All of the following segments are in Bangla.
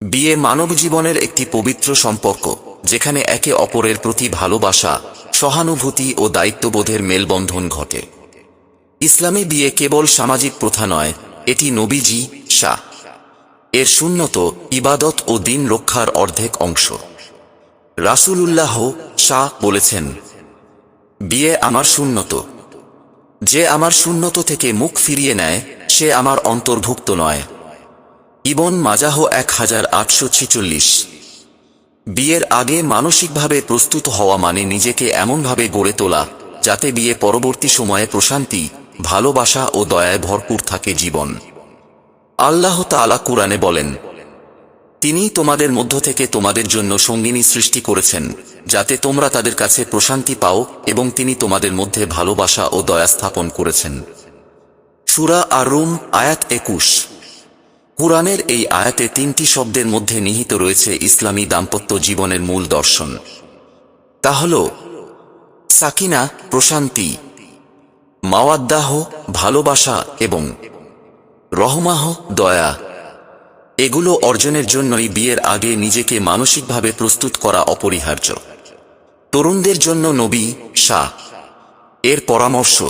বিয়ে মানব জীবনের একটি পবিত্র সম্পর্ক, যেখানে একে অপরের প্রতি ভালোবাসা, সহানুভূতি ও দায়িত্ববোধের মেলবন্ধন ঘটে। ইসলামী বিয়ে কেবল সামাজিক প্রথা নয়, এটি নবীজি, শাহ। এর শূন্যত ইবাদত ও দিন রক্ষার অর্ধেক অংশ। রাসূলুল্লাহ শাহ বলেছেন, বিয়ে আমার শূন্যত যে আমার শূন্যত থেকে মুখ ফিরিয়ে নেয়, সে আমার অন্তর্ভুক্ত নয়। ইবন মাজাহ এক হাজার আটশো ছিচল্লিশ। বিয়ের আগে মানসিকভাবে প্রস্তুত হওয়া মানে নিজেকে এমনভাবে গড়ে তোলা, যাতে বিয়ে পরবর্তী সময়ে প্রশান্তি, ভালোবাসা ও দয়ায় ভরপুর থাকে জীবন। আল্লাহ তাআলা কুরআনে বলেন, তিনি তোমাদের মধ্য থেকে তোমাদের জন্য সঙ্গিনী সৃষ্টি করেছেন, যাতে তোমরা তাদের কাছে প্রশান্তি পাও এবং তিনি তোমাদের মধ্যে ভালোবাসা ও দয়া স্থাপন করেছেন। সুরা আর রুম আয়াত একুশ। কুরআনের এই আয়াতে তিনটি শব্দের মধ্যে নিহিত রয়েছে ইসলামী দাম্পত্য জীবনের মূল দর্শন। তা হল, সাকিনা, প্রশান্তি, মাওয়াদ্দাহ, ভালোবাসা এবং রহমাহ, দয়া। এগুলো অর্জনের জন্যই বিয়ের আগে নিজেকে মানসিকভাবে প্রস্তুত করা অপরিহার্য। তরুণদের জন্য নবী শাহ, এর পরামর্শ।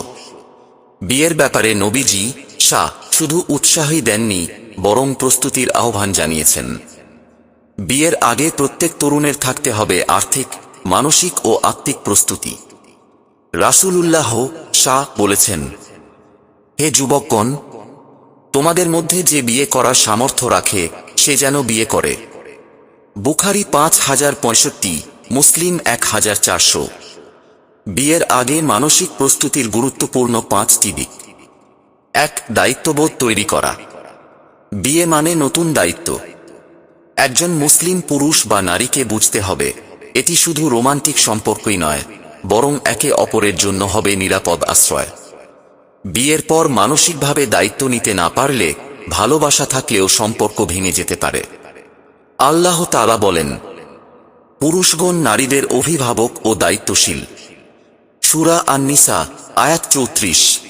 বিয়ের ব্যাপারে নবীজি শাহ, শুধু উৎসাহই দেননি বরং প্রস্তুতির আহ্বান জানিয়েছেন। বিয়ের আগে প্রত্যেক তরুণের থাকতে হবে আর্থিক, মানসিক ও আত্মিক প্রস্তুতি। রাসূলুল্লাহ শাহ বলেছেন, হে যুবকগণ, তোমাদের মধ্যে যে বিয়ে করার সামর্থ্য রাখে, সে যেন বিয়ে করে। বুখারি পাঁচ হাজার পঁয়ষট্টি, মুসলিম এক হাজার চারশো। বিয়ের আগে মানসিক প্রস্তুতির গুরুত্বপূর্ণ পাঁচটি দিক। এক, দায়িত্ববোধ তৈরি করা। বিয়ে মানে নতুন দায়িত্ব। একজন মুসলিম পুরুষ বা নারীকে বুঝতে হবে, এটি শুধু রোমান্টিক সম্পর্কই নয়, বরং একে অপরের জন্য হবে নিরাপদ আশ্রয়। বিয়ের পর মানসিকভাবে দায়িত্ব নিতে না পারলে ভালোবাসা থাকলেও সম্পর্ক ভেঙে যেতে পারে। আল্লাহ তালা বলেন, পুরুষগণ নারীদের অভিভাবক ও দায়িত্বশীল। সুরা আন্নিসা, আয়াত চৌত্রিশ।